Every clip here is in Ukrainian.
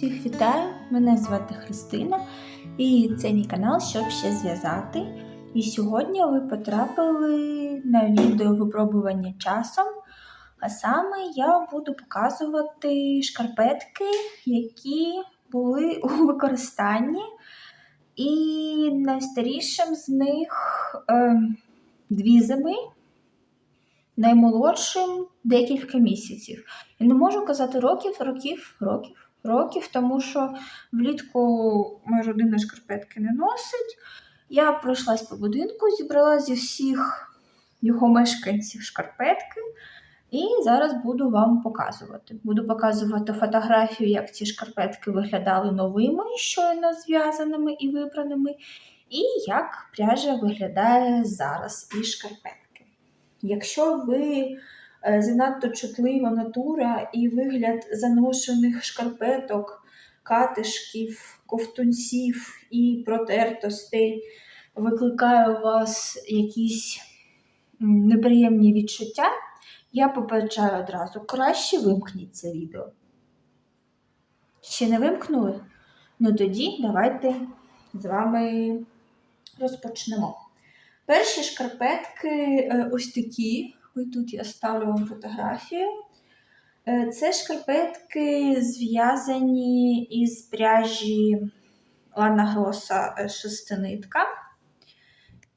Всіх вітаю! Мене звати Христина, і це мій канал, щоб ще зв'язати. І сьогодні ви потрапили на відео випробування часом. А саме я буду показувати шкарпетки, які були у використанні. І найстарішим з них е, дві зими, наймолодшим декілька місяців. І не можу казати років, років, років, років, тому що влітку моя родина шкарпетки не носить. Я пройшлась по будинку, зібрала зі всіх його мешканців шкарпетки. І зараз буду вам показувати. Буду показувати фотографію, як ці шкарпетки виглядали новими, щойно зв'язаними і випраними, і як пряжа виглядає зараз із шкарпетки. Якщо ви занадто чутлива натура і вигляд заношених шкарпеток, катишків, ковтунців і протертостей викликає у вас якісь неприємні відчуття, я попереджаю одразу, краще вимкніть це відео. Ще не вимкнули? Ну тоді давайте з вами розпочнемо. Перші шкарпетки е, ось такі. Ось тут я ставлю вам фотографію. Е, Це шкарпетки зв'язані із пряжі Лана Гроса е, шестинитка.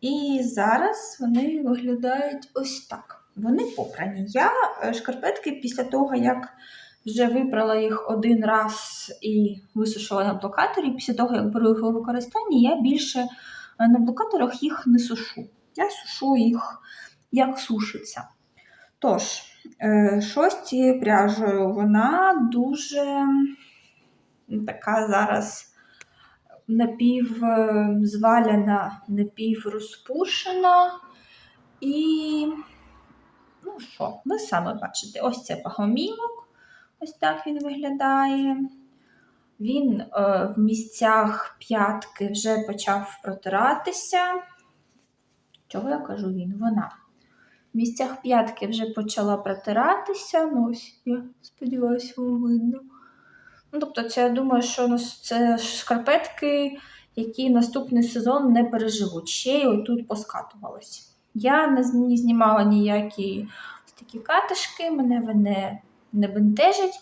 І зараз вони виглядають ось так. Вони попрані. Я е, шкарпетки після того, як вже випрала їх один раз і висушила на блокаторі, після того, як беру їх у використання, я більше на блокаторах їх не сушу. Я сушу їх як сушиться. Тож, е, що з цією пряжею? Вона дуже така зараз напівзваляна, напіврозпушена. І, ну що, ви саме бачите, ось це пагомілок, ось так він виглядає. Він е, в місцях п'ятки вже почав протиратися. Чого я кажу він? Вона. В місцях п'ятки вже почала протиратися. Ну, я сподіваюся, вам видно. Ну, тобто, це я думаю, що це шкарпетки, які наступний сезон не переживуть. Ще й отут поскатувалися. Я не, знімала ніякі такі катишки, мене вони не бентежать.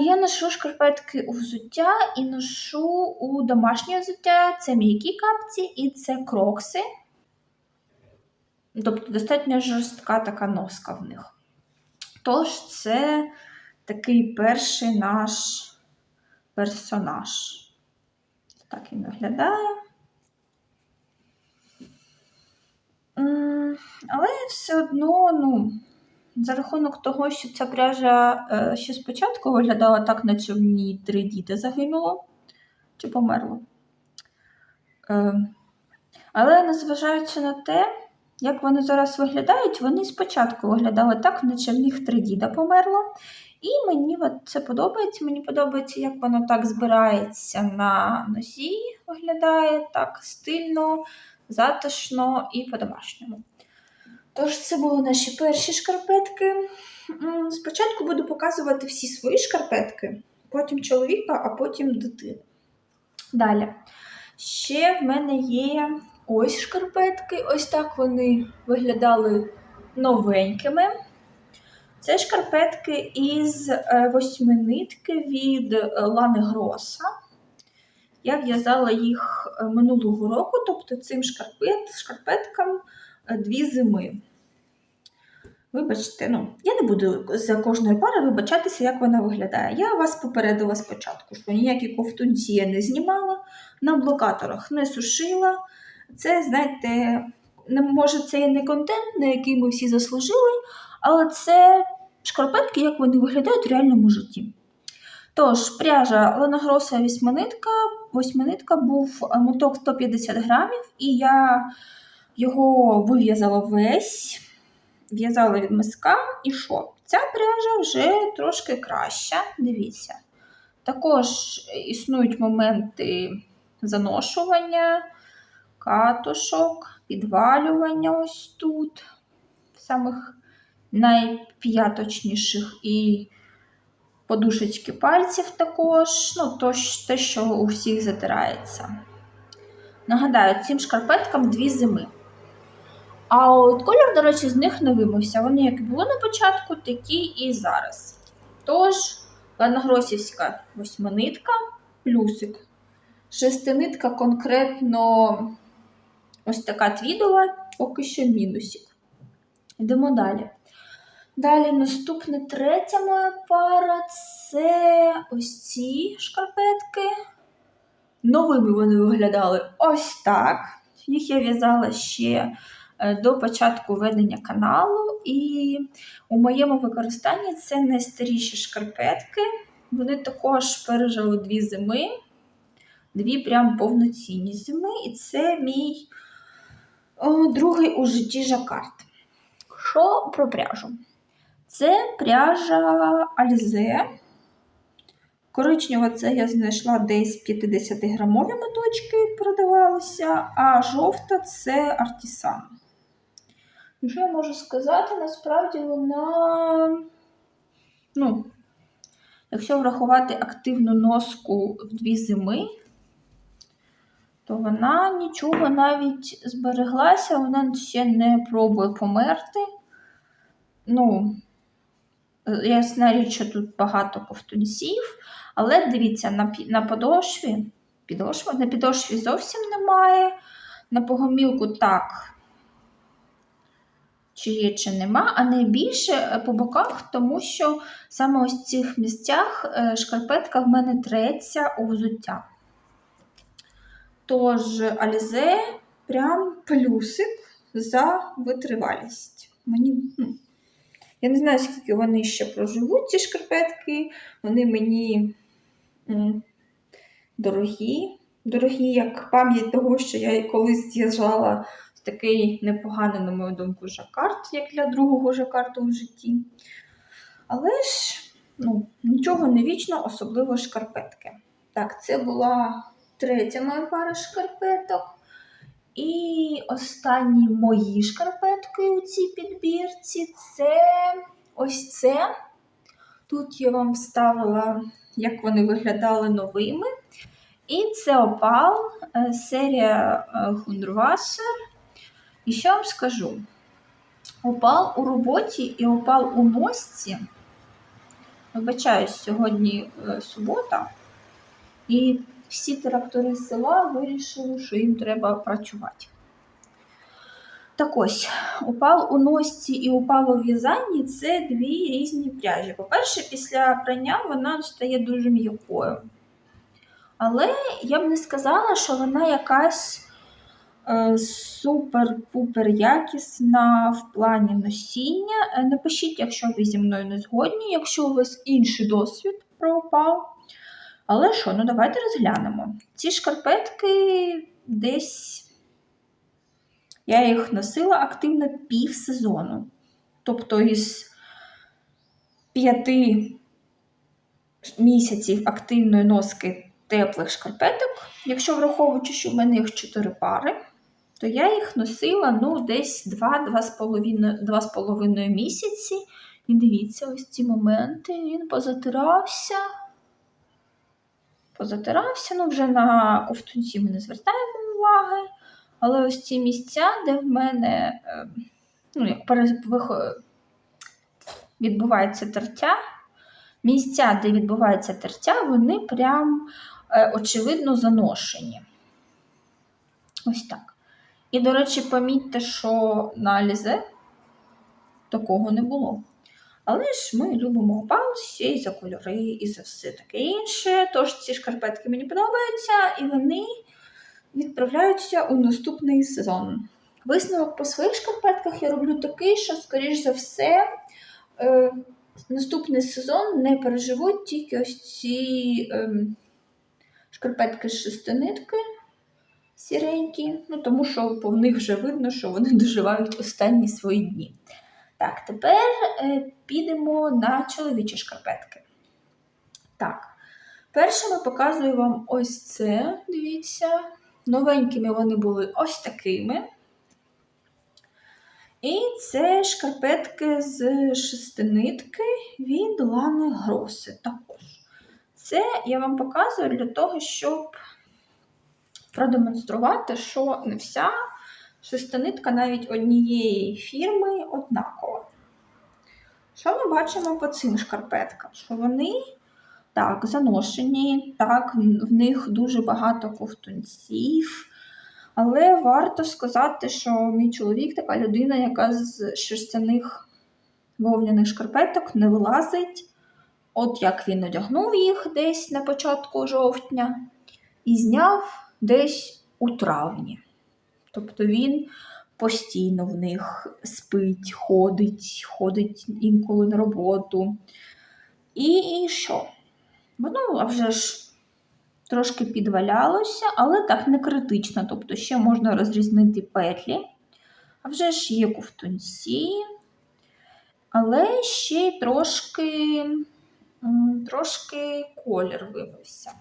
Я ношу шкарпетки у взуття і ношу у домашнє взуття. Це м'які капці і це крокси. Тобто достатньо жорстка така носка в них. Тож, це такий перший наш персонаж. Так він виглядає. Але все одно, ну, за рахунок того, що ця пряжа е, ще спочатку виглядала так, наче в ній три діти загинуло чи померло. Е, Але незважаючи на те, як вони зараз виглядають, вони спочатку виглядали так, наче в них три діда померло. І мені це подобається. Мені подобається, як воно так збирається на носі, виглядає так стильно, затишно і по-домашньому. Тож, це були наші перші шкарпетки. Спочатку буду показувати всі свої шкарпетки, потім чоловіка, а потім дитини. Далі. Ще в мене є ось шкарпетки. Ось так вони виглядали новенькими. Це шкарпетки із е, восьминитки від е, Лани Гроса. Я в'язала їх е, минулого року, тобто цим шкарпет, шкарпеткам дві зими. Вибачте, ну, я не буду за кожної пари вибачатися, як вона виглядає. Я вас попередила спочатку, що ніякі ковтунці я не знімала, на блокаторах не сушила. Це, знаєте, може, це і не контент, на який ми всі заслужили, але це шкарпетки, як вони виглядають в реальному житті. Тож, пряжа Леногроса восьминитка. Восьминитка був е, моток 150 грамів, і я його вив'язала весь, в'язала від миска. І що? Ця пряжа вже трошки краща. Дивіться. Також існують моменти заношування, катушок, підвалювання ось тут, в самих найп'яточніших і подушечки пальців також, ну, то, те, що у всіх затирається. Нагадаю, цим шкарпеткам дві зими. А от колір, до речі, з них не вимився. Вони як були на початку, такі і зараз. Тож, Ладногросівська восьминитка, плюсик. Шестинитка конкретно ось така твідова, поки що мінусик. Йдемо далі. Далі наступна третя моя пара це ось ці шкарпетки. Новими вони виглядали ось так. Їх я в'язала ще е, до початку ведення каналу, і у моєму використанні це найстаріші шкарпетки. Вони також пережили дві зими, дві прям повноцінні зими, і це мій другий у житті жакард. Що про пряжу? Це пряжа Альзе. Коричнева це я знайшла десь 50-грамові моточки продавалися, а жовта це артісан. Що я можу сказати? Насправді вона, ну, якщо врахувати активну носку в дві зими, то вона нічого навіть збереглася, вона ще не пробує померти. Ну, ясна річ, що тут багато ковтунців, але дивіться, на, на подошві, підошва, на підошві зовсім немає, на погомілку так. Чи є, чи нема, а найбільше е, по боках, тому що саме ось в цих місцях е, шкарпетка в мене треться у взуття. Тож Alize прям плюсик за витривалість. Мені, ну, я не знаю, скільки вони ще проживуть, ці шкарпетки. Вони мені м, дорогі. Дорогі, як пам'ять того, що я колись з'їжджала в такий непоганий, на мою думку, жакард, як для другого жакарду в житті. Але ж ну, нічого не вічно, особливо шкарпетки. Так, це була третя моя пара шкарпеток. І останні мої шкарпетки у цій підбірці це ось це. Тут я вам вставила, як вони виглядали новими. І це опал, е, серія Хундрвасер. І що вам скажу? Опал у роботі і опал у носці. Вибачаюсь, сьогодні е, субота. І всі трактори села вирішили, що їм треба працювати. Так ось, упал у носці і упал у в'язанні це дві різні пряжі. По-перше, після прання вона стає дуже м'якою. Але я б не сказала, що вона якась е, супер-пупер якісна в плані носіння. Е, Напишіть, якщо ви зі мною не згодні, якщо у вас інший досвід про опал. Але що, ну давайте розглянемо. Ці шкарпетки десь я їх носила активно пів сезону. Тобто із п'яти місяців активної носки теплих шкарпеток, якщо враховуючи, що в мене їх 4 пари, то я їх носила ну, десь 2-2,5 місяці. І дивіться, ось ці моменти він позатирався. Позатирався, ну вже на ковтунці ми не звертаємо уваги. Але ось ці місця, де в мене е, ну, як відбувається тертя, місця, де відбувається тертя, вони прям е, очевидно заношені. Ось так. І, до речі, помітьте, що на Алізе такого не було. Але ж ми любимо опал ще й за кольори, і за все таке інше. Тож ці шкарпетки мені подобаються, і вони відправляються у наступний сезон. Висновок по своїх шкарпетках я роблю такий, що, скоріш за все, е, наступний сезон не переживуть тільки ось ці е, шкарпетки з шестинитки сіренькі, ну, тому що по них вже видно, що вони доживають останні свої дні. Так, тепер е, підемо на чоловічі шкарпетки. Так, першими показую вам ось це. Дивіться. Новенькими вони були ось такими. І це шкарпетки з шестинитки від Лани Гроси також. Це я вам показую для того, щоб продемонструвати, що не вся шестинитка навіть однієї фірми однакова. Що ми бачимо по цим шкарпеткам? Що вони так, заношені, так, в них дуже багато ковтунців. Але варто сказати, що мій чоловік така людина, яка з шерстяних вовняних шкарпеток не вилазить. От як він одягнув їх десь на початку жовтня і зняв десь у травні. Тобто він постійно в них спить, ходить, ходить інколи на роботу. І, і що? Воно а вже ж трошки підвалялося, але так не критично. Тобто ще можна розрізнити петлі. А вже ж є ковтунці, але ще й трошки, трошки колір вивився.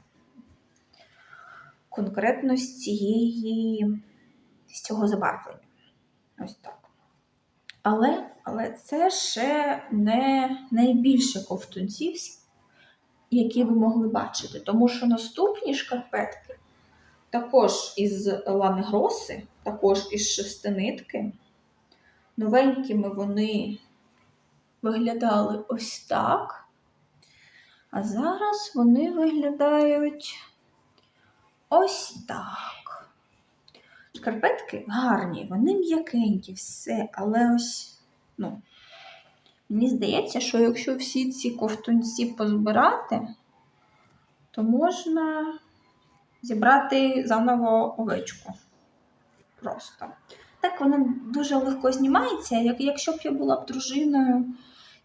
Конкретно з цієї, з цього забарвлення. Ось так. Але, але це ще не найбільше ковтунців, які ви могли бачити. Тому що наступні шкарпетки також із Лани Гроси, також із шестинитки. Новенькими вони виглядали ось так. А зараз вони виглядають ось так. Шкарпетки гарні, вони м'якенькі, все, але ось, ну, мені здається, що якщо всі ці ковтунці позбирати, то можна зібрати заново овечку. Просто. Так вона дуже легко знімається, як якщо б я була б дружиною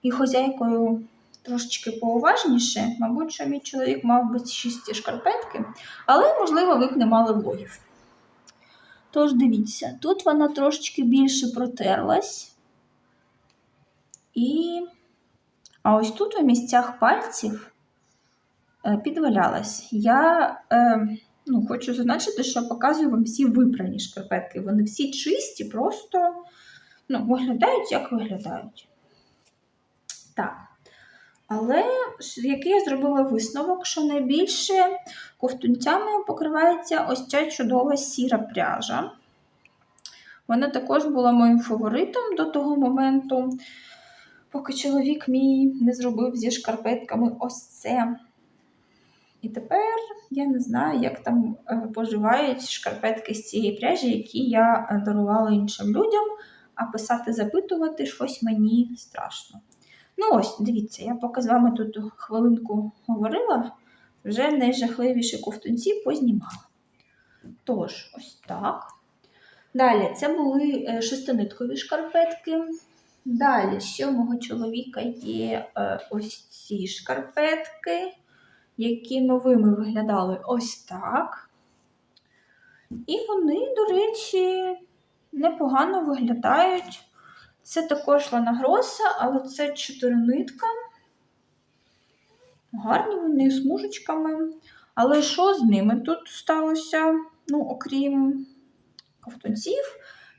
і хозяйкою трошечки поуважніше, мабуть, що мій чоловік мав би чисті шкарпетки, але, можливо, ви б не мали влогів. Тож дивіться, тут вона трошечки більше протерлась. І... А ось тут у місцях пальців е, підвалялась. Я е, ну, хочу зазначити, що показую вам всі випрані шкарпетки. Вони всі чисті, просто ну, виглядають, як виглядають. Так. Але який я зробила висновок, що найбільше ковтунцями покривається ось ця чудова сіра пряжа. Вона також була моїм фаворитом до того моменту, поки чоловік мій не зробив зі шкарпетками ось це. І тепер я не знаю, як там е, поживають шкарпетки з цієї пряжі, які я е, дарувала іншим людям, а писати, запитувати щось мені страшно. Ну, ось, дивіться, я поки з вами тут хвилинку говорила, вже найжахливіші ковтунці познімала. Тож, ось так. Далі, це були е, шестиниткові шкарпетки. Далі, ще у чоловіка є ось ці шкарпетки які новими виглядали ось так. І вони, до речі, непогано виглядають. Це також ланагроса, але це чотиринитка. Гарні вони смужечками. Але що з ними тут сталося? Ну, окрім ковтунців,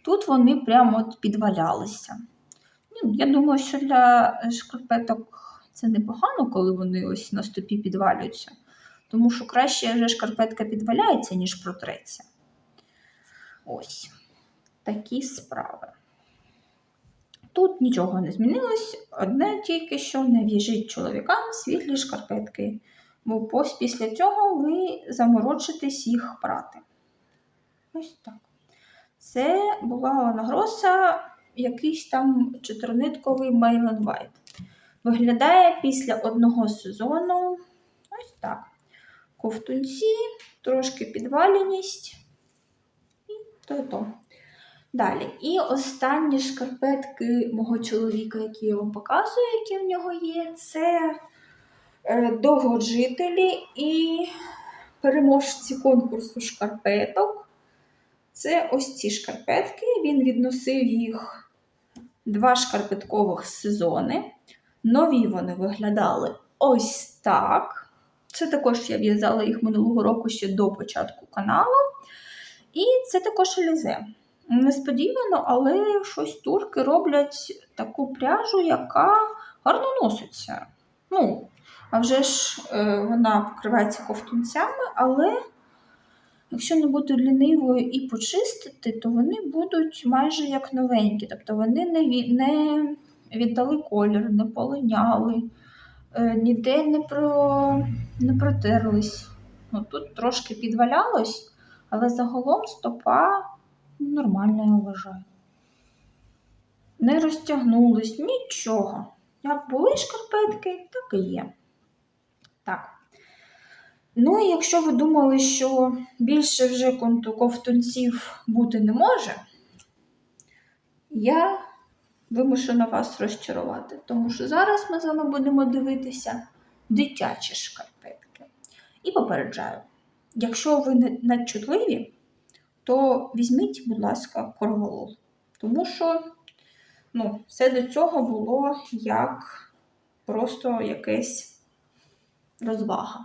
тут вони прямо от підвалялися. Ну, я думаю, що для шкарпеток це непогано, коли вони ось на стопі підвалюються. Тому що краще вже шкарпетка підваляється, ніж протреться. Ось такі справи. Тут нічого не змінилось, одне тільки що не в'їжджіть чоловікам світлі шкарпетки, бо після цього ви заморочитесь їх прати. Ось так. Це була нагроса, якийсь там чотирнитковий Мейлен White. Виглядає після одного сезону ось так. Ковтунці, трошки підваленість і то-то. Далі. І останні шкарпетки мого чоловіка, які я вам показую, які в нього є, це е, довгожителі і переможці конкурсу шкарпеток. Це ось ці шкарпетки. Він відносив їх два шкарпеткових сезони. Нові вони виглядали ось так. Це також я в'язала їх минулого року ще до початку каналу. І це також Елізе. Несподівано, але щось турки роблять таку пряжу, яка гарно носиться. Ну, а вже ж е, вона покривається ковтунцями, але якщо не бути лінивою і почистити, то вони будуть майже як новенькі. Тобто вони не, ві- не віддали колір, не полиняли, е, ніде не, про, не протерлись. Ну, тут трошки підвалялось, але загалом стопа нормальна, я вважаю. Не розтягнулись, нічого. Як були шкарпетки, так і є. Так. Ну, і якщо ви думали, що більше вже ковтунців бути не може, я вимушена вас розчарувати, тому що зараз ми з вами будемо дивитися дитячі шкарпетки. І попереджаю, якщо ви надчутливі, то візьміть, будь ласка, корвалол. Тому що ну, все до цього було як просто якесь розвага.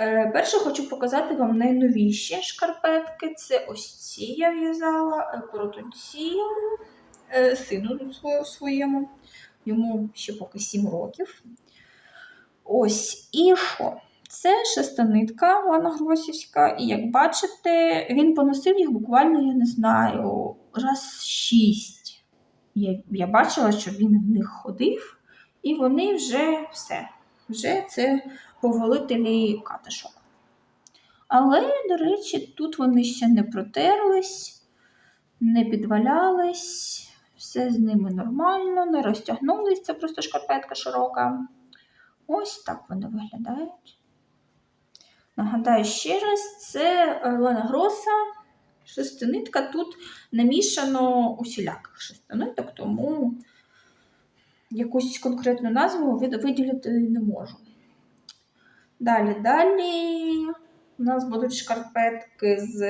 Е, перше хочу показати вам найновіші шкарпетки. Це ось ці я в'язала е, коротунці е, сину своєму. Йому ще поки 7 років. Ось, і що? Це шестинитка ванагросівська, і як бачите, він поносив їх буквально, я не знаю, раз шість. Я, я бачила, що він в них ходив, і вони вже все. Вже це повелителі катишок. Але, до речі, тут вони ще не протерлись, не підвалялись, все з ними нормально, не розтягнулись, це просто шкарпетка широка. Ось так вони виглядають. Нагадаю ще раз, це Лена Гроса, шестинитка. Тут намішано усіляких шестиниток, тому якусь конкретну назву виділити не можу. Далі, далі у нас будуть шкарпетки з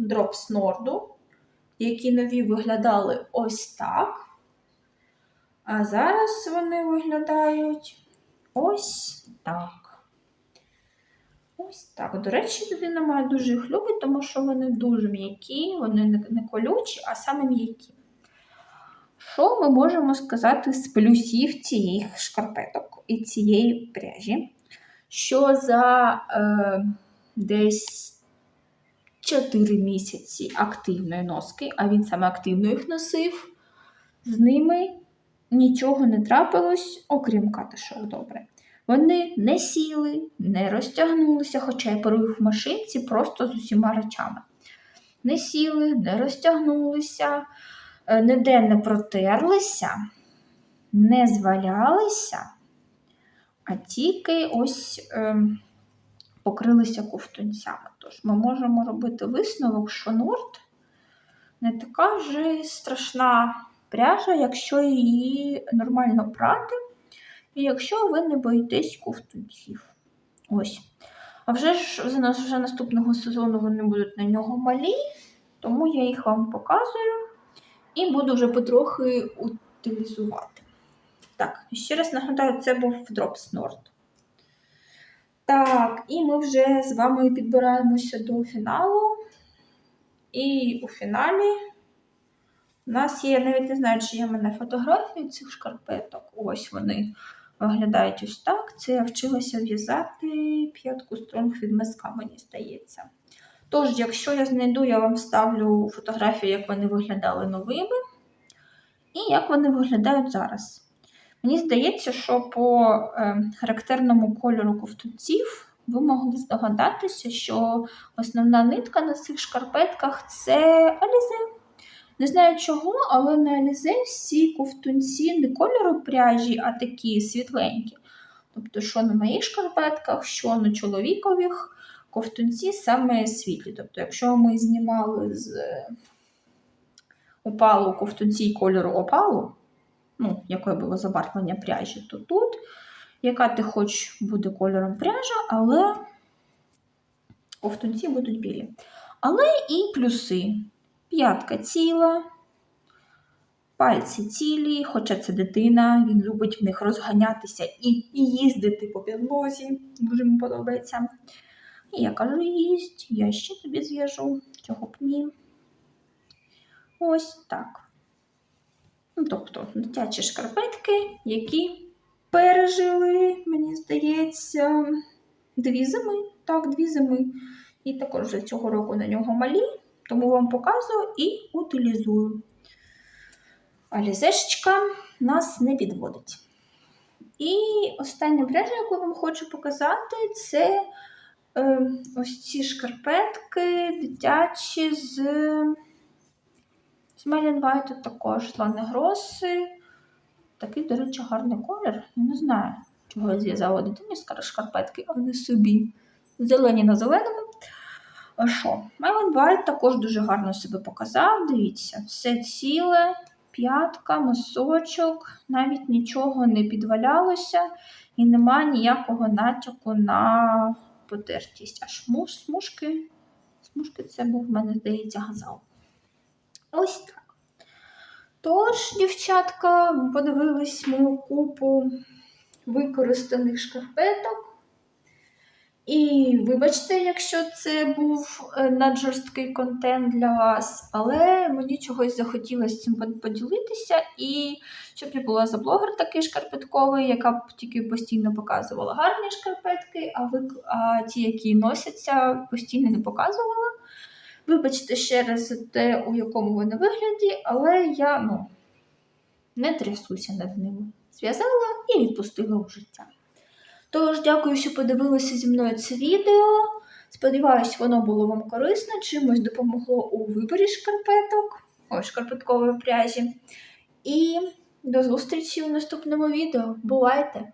Drops Nord, які нові виглядали ось так. А зараз вони виглядають ось так. Ось так. До речі, дитина моя дуже їх любить, тому що вони дуже м'які, вони не, колючі, а саме м'які. Що ми можемо сказати з плюсів цієї шкарпеток і цієї пряжі? Що за е, десь 4 місяці активної носки, а він саме активно їх носив, з ними нічого не трапилось, окрім катишок добре. Вони не сіли, не розтягнулися, хоча я перу їх в машинці просто з усіма речами. Не сіли, не розтягнулися, е, ніде не протерлися, не звалялися, а тільки ось е, покрилися ковтунцями. Тож ми можемо робити висновок, що Норд не така вже страшна пряжа, якщо її нормально прати. Якщо ви не боїтесь ковтунців. Ось. А вже ж за нас вже наступного сезону вони будуть на нього малі, тому я їх вам показую і буду вже потрохи утилізувати. Так, ще раз нагадаю, це був Nord. Так, і ми вже з вами підбираємося до фіналу. І у фіналі у нас є, я навіть не знаю, чи є в мене фотографії цих шкарпеток. Ось вони виглядають ось так. Це я вчилася в'язати п'ятку стронг від миска, мені здається. Тож, якщо я знайду, я вам ставлю фотографію, як вони виглядали новими, і як вони виглядають зараз. Мені здається, що по е, характерному кольору ковтунців ви могли здогадатися, що основна нитка на цих шкарпетках це алізе. Не знаю чого, але на Алізе всі ковтунці не кольору пряжі, а такі світленькі. Тобто, що на моїх шкарпетках, що на чоловікових ковтунці саме світлі. Тобто, якщо ми знімали з опалу ковтунці кольору опалу, ну, яке було забарвлення пряжі, то тут, яка ти хоч буде кольором пряжа, але ковтунці будуть білі. Але і плюси. П'ятка ціла, пальці цілі, хоча це дитина, він любить в них розганятися і, і їздити по підлозі. Дуже йому подобається. І я кажу, їсть, я ще тобі зв'яжу, чого б ні. Ось так. Ну, тобто, дитячі шкарпетки, які пережили, мені здається, дві зими. Так, дві зими. І також вже цього року на нього малі, тому вам показую і утилізую. А лізешечка нас не підводить. І остання пряжа, яку я вам хочу показати, це е, ось ці шкарпетки дитячі з, з тут також ланегроси. Такий, до речі, гарний колір. Я не знаю, чого я зв'язала дитині шкарпетки, а не собі. Зелені на зеленому. Що? Melon White також дуже гарно себе показав. Дивіться, все ціле, п'ятка, носочок, навіть нічого не підвалялося і нема ніякого натяку на потертість. А шмуш, смужки, смужки це був в мене, здається, газал. Ось так. Тож, дівчатка, подивились мою купу використаних шкарпеток. І вибачте, якщо це був е, наджорсткий контент для вас, але мені чогось захотілося цим поділитися, і щоб я була за блогер такий шкарпетковий, яка б тільки постійно показувала гарні шкарпетки, а, ви, а ті, які носяться, постійно не показувала. Вибачте ще раз те, у якому вони вигляді, але я ну, не трясуся над ними. Зв'язала і відпустила у життя. Тож, дякую, що подивилися зі мною це відео. Сподіваюсь, воно було вам корисне, чимось допомогло у виборі шкарпеток, ось шкарпеткової пряжі. І до зустрічі у наступному відео. Бувайте!